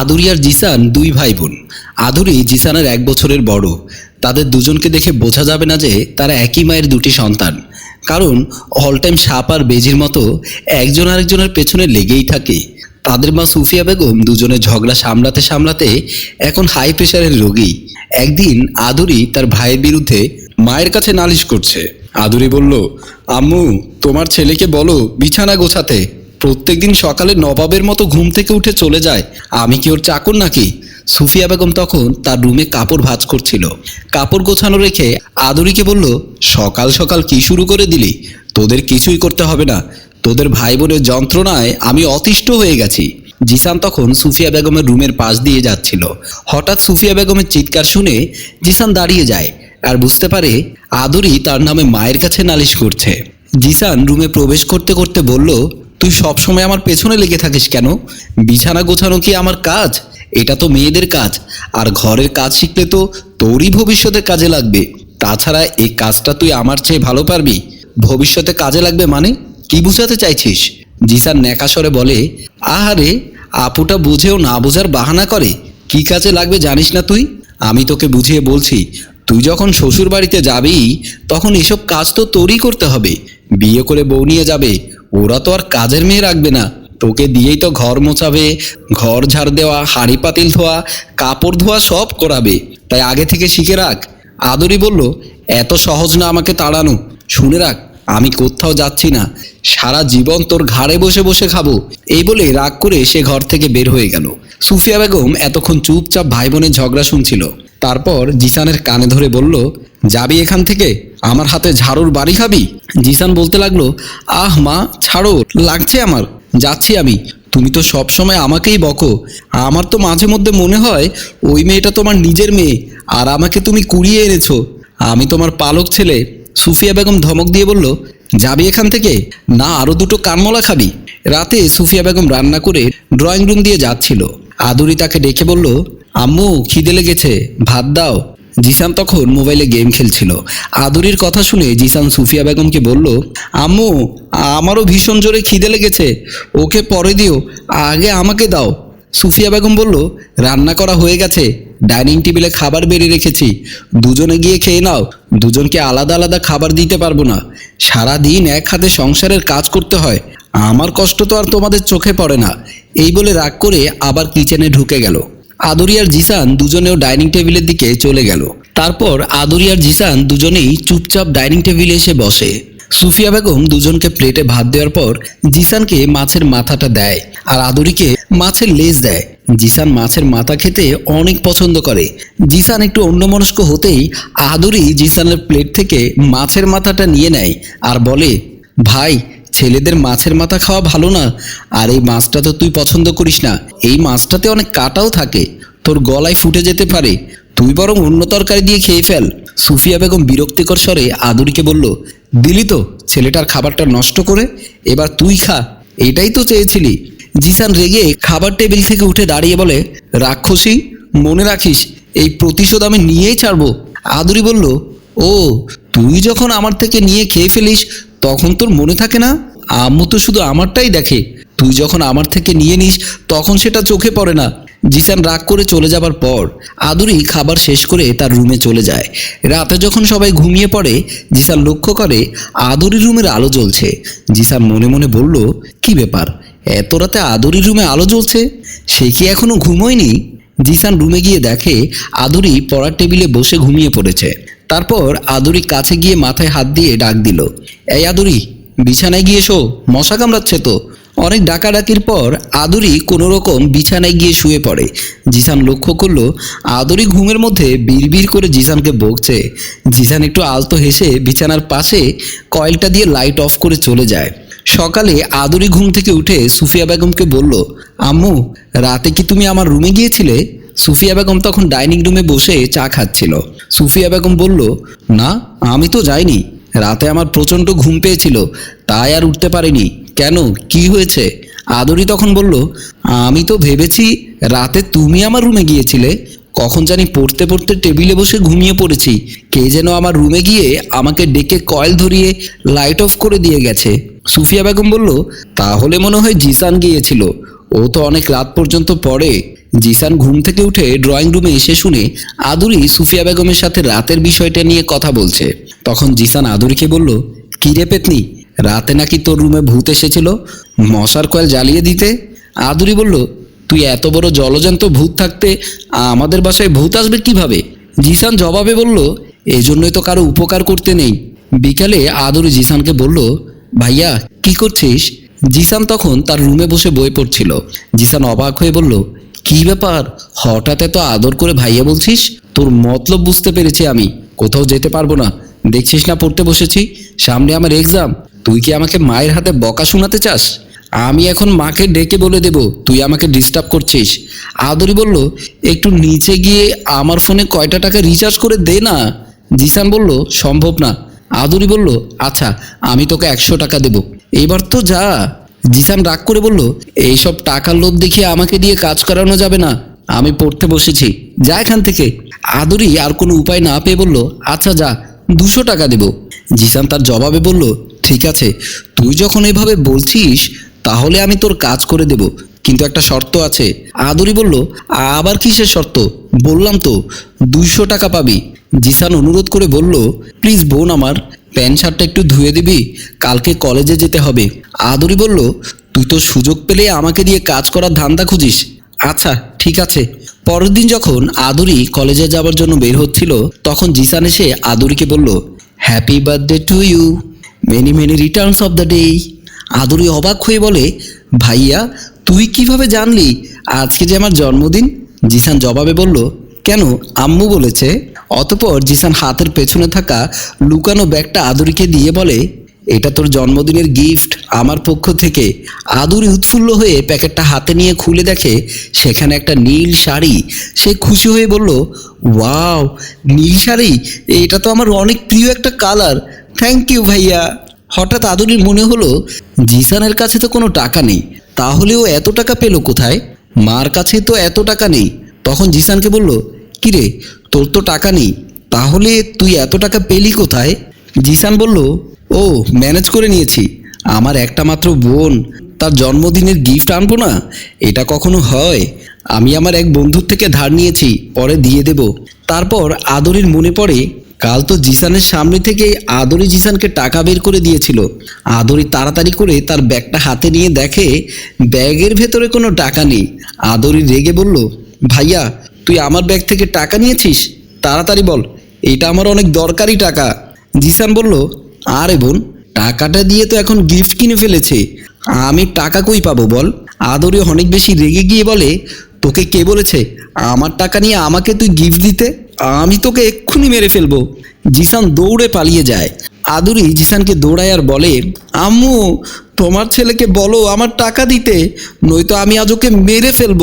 আদুরি আর জিসান দুই ভাই বোন আদুরি জিসানের এক বছরের বড়। তাদের দুজনকে দেখে বোঝা যাবে না যে তারা একই মায়ের দুটি সন্তান। কারণ অল টাইম সাপ আর বেজির মতো একজন আরেকজনের পেছনে লেগেই থাকে। তাদের মা সুফিয়া বেগম দুজনের ঝগড়া সামলাতে সামলাতে এখন হাই প্রেশারের রোগী। একদিন আদুরি তার ভাইয়ের বিরুদ্ধে মায়ের কাছে নালিশ করছে। আদুরি বলল, আম্মু, তোমার ছেলেকে বলো বিছানা গোছাতে। প্রত্যেকদিন সকালে নবাবের মতো ঘুম থেকে উঠে চলে যায়। আমি কি ওর চাকর নাকি? সুফিয়া বেগম তখন তার রুমে কাপড় ভাঁজ করছিল। কাপড় গোছানো রেখে আদুরিকে বলল, সকাল সকাল কি শুরু করে দিলি? তোদের কিছুই করতে হবে না। তোদের ভাই বোনের যন্ত্রণায় আমি অতিষ্ঠ হয়ে গেছি। জিসান তখন সুফিয়া বেগমের রুমের পাশ দিয়ে যাচ্ছিল। হঠাৎ সুফিয়া বেগমের চিৎকার শুনে জিসান দাঁড়িয়ে যায় আর বুঝতে পারে আদুরি তার নামে মায়ের কাছে নালিশ করছে। জিসান রুমে প্রবেশ করতে করতে বলল তুই সবসময় আমার পেছনে লেগে থাকিস কেন? বিছানা গোছানো কি আমার কাজ? এটা তো মেয়েদের কাজ। আর ঘরের কাজ শিখলে তো তোরই ভবিষ্যতে কাজে লাগবে। তাছাড়া এই কাজটা তুই আমার চেয়ে ভালো পারবি। ভবিষ্যতে কাজে লাগবে মানে? কি বুঝাতে চাইছিস? জিসান ন্যাকাসরে বলে, আহারে, আপুটা বুঝেও না বোঝার বাহানা করে। কি কাজে লাগবে জানিস না তুই? আমি তোকে বুঝিয়ে বলছি, তুই যখন শ্বশুর বাড়িতে যাবি, তখন এসব কাজ তো তোরই করতে হবে। বিয়ে করে বউ নিয়ে যাবে ওরা তো আর কাজের মেয়ে রাখবে না। তোকে দিয়েই তো ঘর মোছাবে, ঘর ঝাড় দেওয়া, হাঁড়ি পাতিল ধোয়া, কাপড় ধোয়া সব করাবে। তাই আগে থেকে শিখে রাখ। আদরি বলল, এত সহজ না আমাকে তাড়ানো। শুনে রাখ, আমি কোথাও যাচ্ছি না। সারা জীবন তোর ঘাড়ে বসে বসে খাব। এই বলে রাগ করে সে ঘর থেকে বের হয়ে গেল। সুফিয়া বেগম এতক্ষণ চুপচাপ ভাই বোনের ঝগড়া শুনছিল। তারপর জিসানের কানে ধরে বলল, যাবি এখান থেকে? আমার হাতে ঝাড়ুর বাড়ি খাবি? জিসান বলতে লাগল, আহ মা, ছাড়ো, লাগছে আমার। যাচ্ছি আমি। তুমি তো সব সময় আমাকেই বকো। আমার তো মাঝে মধ্যে মনে হয়, ওই মেয়েটা তোমার নিজের মেয়ে, আর আমাকে তুমি কুড়িয়ে এনেছো। আমি তোমার পালক ছেলে। সুফিয়া বেগম ধমক দিয়ে বলল, যাবি এখান থেকে? না, আরও দুটো কানমলা খাবি। রাতে সুফিয়া বেগম রান্না করে ড্রয়িং রুম দিয়ে যাচ্ছিল। আদুরি তাকে ডেকে বলল, আম্মু, খিদে লেগেছে, ভাত দাও। জিসান তখন মোবাইলে গেম খেলছিল। আদুরির কথা শুনে জিসান সুফিয়া বেগমকে বলল, আম্মু, আমারও ভীষণ জোরে খিদে লেগেছে। ওকে পরে দিও, আগে আমাকে দাও। সুফিয়া বেগম বলল, রান্না করা হয়ে গেছে। ডাইনিং টেবিলে খাবার বেরিয়ে রেখেছি। দুজনে গিয়ে খেয়ে নাও। দুজনকে আলাদা আলাদা খাবার দিতে পারব না। সারা দিন এক হাতে সংসারের কাজ করতে হয়। আমার কষ্ট তো আর তোমাদের চোখে পড়ে না। এই বলে রাগ করে আবার কিচেনে ঢুকে গেল। আদরি আর জিসান দুজনেও ডাইনিং টেবিলের দিকে চলে গেল। তারপর আদরি আর জিসান দুজনেই চুপচাপ ডাইনিং টেবিলে এসে বসে। সুফিয়া বেগম দুজনকে প্লেটে ভাত দেওয়ার পর জিসানকে মাছের মাথাটা দেয় আর আদুরিকে মাছের লেজ দেয়। জিসান মাছের মাথা খেতে অনেক পছন্দ করে। জিসান একটু অন্যমনস্ক হতেই আদুরি জিসানের প্লেট থেকে মাছের মাথাটা নিয়ে নেয় আর বলে, ভাই ছেলেদের মাছের মাথা খাওয়া ভালো না, আর এই মাছটা তো তুই পছন্দ করিস না। এই মাছটাতে অনেক কাটাও থাকে, তোর গলায় ফুটে যেতে পারে। তুই বরং অন্য তরকারি দিয়ে খেয়ে ফেল। সুফিয়া বেগম বিরক্তিকর স্বরে আদুরিকে বলল, দিলি তো, ছেলেটার খাবারটা নষ্ট করে, এবার তুই খা। এটাই তো চেয়েছিলি। জিসান রেগে খাবার টেবিল থেকে উঠে দাঁড়িয়ে বলে, রাক্ষসী, মনে রাখিস, এই প্রতিশোধ আমি নিয়েই ছাড়বো। আদুরি বলল, ও তুই যখন আমার থেকে নিয়ে খেয়ে ফেলিস, তখন তোর মনে থাকে না? আম্মু তো শুধু আমারটাই দেখে। তুই যখন আমার থেকে নিয়ে নিস, তখন সেটা চোখে পড়ে না। জিসান রাগ করে চলে যাবার পর, আদুরি খাবার শেষ করে তার রুমে চলে যায়। রাতে যখন সবাই ঘুমিয়ে পড়ে, জিসান লক্ষ্য করে, আদুরি রুমের আলো জ্বলছে। জিসান মনে মনে বলল, কি ব্যাপার? এত রাতে আদুরি রুমে আলো জ্বলছে? সে কি এখনও ঘুমোয়নি? জিসান রুমে গিয়ে দেখে, আদুরি পড়ার টেবিলে বসে ঘুমিয়ে পড়েছে। তারপর আদুরি কাছে গিয়ে মাথায় হাত দিয়ে ডাক দিল, এই আদুরি, বিছানায় গিয়ে শো মশা কামড়াচ্ছে তো। অনেক ডাকাডাকির পর আদুরি কোনো রকম বিছানায় গিয়ে শুয়ে পড়ে। জিসান লক্ষ্য করল, আদুরি ঘুমের মধ্যে বিড়বিড় করে জিসানকে বকছে। জিসান একটু আলতো হেসে বিছানার পাশে কয়েলটা দিয়ে লাইট অফ করে চলে যায়। সকালে আদুরি ঘুম থেকে উঠে সুফিয়া বেগমকে বলল, আম্মু, রাতে কি তুমি আমার রুমে গিয়েছিলে? সুফিয়া বেগম তখন ডাইনিং রুমে বসে চা খাচ্ছিল। সুফিয়া বেগম বলল, না, আমি তো যাইনি। রাতে আমার প্রচণ্ড ঘুম পেয়েছিল, তাই আর উঠতে পারিনি। কেন? কি হয়েছে? আদরি তখন বলল, আমি তো ভেবেছি রাতে তুমি আমার রুমে গিয়েছিলে। কখন জানি পড়তে পড়তে টেবিলে বসে ঘুমিয়ে পড়েছি। কে যেন আমার রুমে গিয়ে আমাকে ডেকে কয়েল ধরিয়ে লাইট অফ করে দিয়ে গেছে। সুফিয়া বেগম বলল, তাহলে মনে হয় জিসান গিয়েছিল। ও তো অনেক রাত পর্যন্ত পড়ে। জিসান ঘুম থেকে উঠে ড্রয়িং রুমে এসে শুনে আদুরি সুফিয়া বেগমের সাথে রাতের বিষয়টা নিয়ে কথা বলছে। তখন জিসান আদুরিকে বলল, কি রে পেতনি, রাতে নাকি তোর রুমে ভূত এসেছিল? মশার কয়েল জ্বালিয়ে দিতে? আদুরি বলল, তুই এত বড় জলজান্ত ভূত থাকতে আমাদের বাসায় ভূত আসবে কীভাবে? জিসান জবাবে বলল, এজন্যই তো কারও উপকার করতে নেই। বিকালে আদুরি জিসানকে বলল, ভাইয়া, কি করছিস? জিসান তখন তার রুমে বসে বই পড়ছিল। জিসান অবাক হয়ে বলল, কি ব্যাপার? হঠাৎ এত আদর করে ভাইয়া বলছিস? তোর মতলব বুঝতে পেরেছি আমি। কোথাও যেতে পারব না। দেখছিস না পড়তে বসেছি? সামনে আমার এক্সাম তুই কি আমাকে মায়ের হাতে বকা শোনাতে চাস? আমি এখন মাকে ডেকে বলে দেব, তুই আমাকে ডিস্টার্ব করছিস। আদরি বলল, একটু নিচে গিয়ে আমার ফোনে কয়টা টাকা রিচার্জ করে দে না। জিসান বলল, সম্ভব না। আদুরি বলল আচ্ছা আমি তোকে একশো টাকা দেব। এবার তো যা। জিসান রাগ করে বলল, এইসব টাকার লোভ দেখিয়ে আমাকে দিয়ে কাজ করানো যাবে না। আমি পড়তে বসেছি। যা এখান থেকে। আদুরি আর কোনো উপায় না পেয়ে বলল আচ্ছা যা, দুশো টাকা দেব। জিসান তার জবাবে বলল, ঠিক আছে, তুই যখন এভাবে বলছিস, তাহলে আমি তোর কাজ করে দেব। কিন্তু একটা শর্ত আছে। আদুরি বলল, আবার কিসের শর্ত? বললাম তো দুইশো টাকা পাবি। জিসান অনুরোধ করে বলল, প্লিজ বোন আমার প্যান্ট শার্টটা একটু ধুয়ে দিবি, কালকে কলেজে যেতে হবে। আদুরি বলল, তুই তো সুযোগ পেলে আমাকে দিয়ে কাজ করার ধান্দা খুঁজিস। আচ্ছা ঠিক আছে। পরের দিন যখন আদুরি কলেজে যাওয়ার জন্য বের হচ্ছিল, তখন জিসান এসে আদুরিকে বলল happy birthday to you many many returns of the day Aduri অবাক হয়ে বলে, ভাইয়া, তুই কীভাবে জানলি? আজকে যে আমার জন্মদিন? জিসান জবাবে বলল কেন আম্মু বলেছে? অতপর জিসান হাতের পেছনে থাকা লুকানো ব্যাগটা আদুরিকে দিয়ে বলে, এটা তোর জন্মদিনের গিফট, আমার পক্ষ থেকে। আদুরি উৎফুল্ল হয়ে প্যাকেটটা হাতে নিয়ে খুলে দেখে সেখানে একটা নীল শাড়ি। সে খুশি হয়ে বলল, ওয়াও, নীল শাড়ি? এটা তো আমার অনেক প্রিয় একটা কালার। থ্যাংক ইউ ভাইয়া। হঠাৎ আদুরির মনে হলো, জিসানের কাছে তো কোনো টাকা নেই, তাহলে ও এত টাকা পেল কোথায়? মার কাছে তো এত টাকা নেই। তখন জিসানকে বলল, কিরে, তোর তো টাকা নেই, তাহলে তুই এত টাকা পেলি কোথায়? জিসান বলল, ও, ম্যানেজ করে নিয়েছি। আমার একটা মাত্র বোন, তার জন্মদিনের গিফট আনব না? এটা কখনো হয়? আমি আমার এক বন্ধুর থেকে ধার নিয়েছি, পরে দিয়ে দেব। তারপর আদরির মনে পড়ে, কাল তো জিসানের সামনে থেকে আদরি জিসানকে টাকা বের করে দিয়েছিল। আদরি তাড়াতাড়ি করে তার ব্যাগটা হাতে নিয়ে দেখে, ব্যাগের ভেতরে কোনো টাকা নেই। আদরি রেগে বলল ভাইয়া, তুই আমার ব্যাগ থেকে টাকা নিয়েছিস? তাড়াতাড়ি বল এটা আমার অনেক দরকারি টাকা। জিসান বলল, আরে বোন, টাকাটা দিয়ে তো এখন গিফট কিনে ফেলেছে। আমি টাকা কই পাবো বল? আদরি অনেক বেশি রেগে গিয়ে বলে, তোকে কে বলেছে? আমার টাকা নিয়ে আমাকে তুই গিফট দিতে? আমি তোকে এক্ষুনি মেরে ফেলব। জিসান দৌড়ে পালিয়ে যায়। আদুরি জিসানকে দৌড়ায় আর বলে, আম্মু, তোমার ছেলেকে বলো আমার টাকা দিতে, নয়তো আমি আজ ওকে মেরে ফেলব।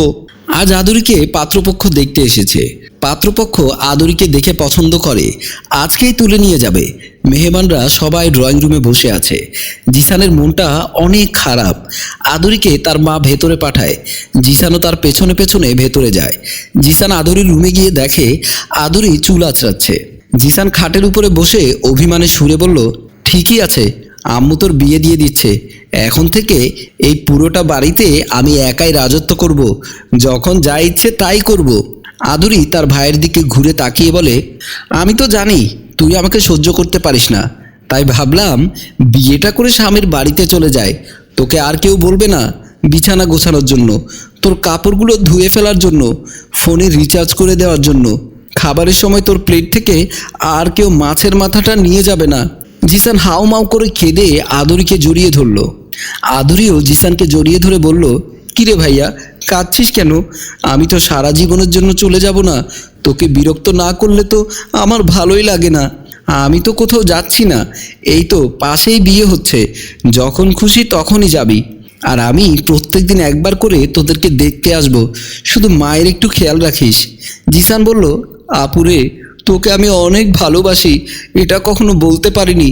আজ আদুরিকে পাত্রপক্ষ দেখতে এসেছে। পাত্রপক্ষ আদুরিকে দেখে পছন্দ করে। আজকেই তুলে নিয়ে যাবে। মেহমানরা সবাই ড্রয়িং রুমে বসে আছে। জিসানের মনটা অনেক খারাপ। আদুরিকে তার মা ভেতরে পাঠায়। জিসানও তার পেছনে পেছনে ভেতরে যায়। জিসান আদুরির রুমে গিয়ে দেখে আদুরি চুল আঁচড়াচ্ছে জিসান খাটের উপরে বসে অভিমানে সুরে বলল, ঠিকই আছে। আম্মু তোর বিয়ে দিয়ে দিচ্ছে। এখন থেকে এই পুরোটা বাড়িতে আমি একাই রাজত্ব করব। যখন যা ইচ্ছে তাই করব। আদুরি তার ভাইয়ের দিকে ঘুরে তাকিয়ে বলে, আমি তো জানি তুই আমাকে সহ্য করতে পারিস না। তাই ভাবলাম বিয়েটা করে স্বামীর বাড়িতে চলে যায় তোকে আর কেউ বলবে না বিছানা গোছানোর জন্য, তোর কাপড়গুলো ধুয়ে ফেলার জন্য, ফোনে রিচার্জ করে দেওয়ার জন্য। খাবারের সময় তোর প্লেট থেকে আর কেউ মাছের মাথাটা নিয়ে যাবে না। জিসান হাউ মাউ করে কেঁদে আদুরিকে জড়িয়ে ধরলো। আদুরিও জিসানকে জড়িয়ে ধরে বলল, কিরে ভাইয়া, কাঁদছিস কেন? আমি তো সারা জীবনের জন্য চলে যাব না। তোকে বিরক্ত না করলে তো আমার ভালোই লাগে না। আমি তো কোথাও যাচ্ছি না। এই তো পাশেই বিয়ে হচ্ছে। যখন খুশি তখনই যাবি। আর আমি প্রত্যেকদিন একবার করে তোদেরকে দেখতে আসব। শুধু মায়ের একটু খেয়াল রাখিস। জিসান বলল আপুরে তোকে আমি অনেক ভালোবাসি, এটা কখনো বলতে পারিনি।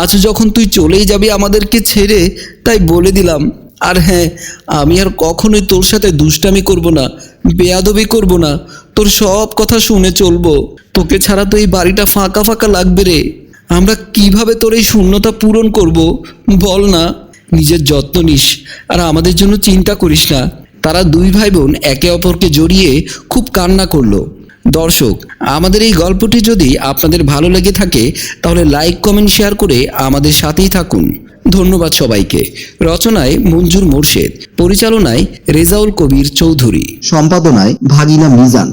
আজ যখন তুই চলেই যাবি আমাদেরকে ছেড়ে, তাই বলে দিলাম। আর হ্যাঁ আমি আর কখনোই তোর সাথে দুষ্টামি করব না, বেয়াদবি করব না, তোর সব কথা শুনে চলবো। তোকে ছাড়া তো এই বাড়িটা ফাঁকা ফাঁকা লাগবে রে। আমরা কীভাবে তোর এই শূন্যতা পূরণ করব, বল না। নিজের যত্ন নিস, আর আমাদের জন্য চিন্তা করিস না। তারা দুই ভাই বোন একে অপরকে জড়িয়ে খুব কান্না করল। দর্শক, আমাদের এই গল্পটি যদি আপনাদের ভালো লেগে থাকে, তাহলে লাইক কমেন্ট শেয়ার করে আমাদের সাথেই থাকুন। ধন্যবাদ সবাইকে। রচনায় মঞ্জুর মোর্শেদ, পরিচালনায় রেজাউল কবির চৌধুরী। সম্পাদনায় ভাগিনা মিজান।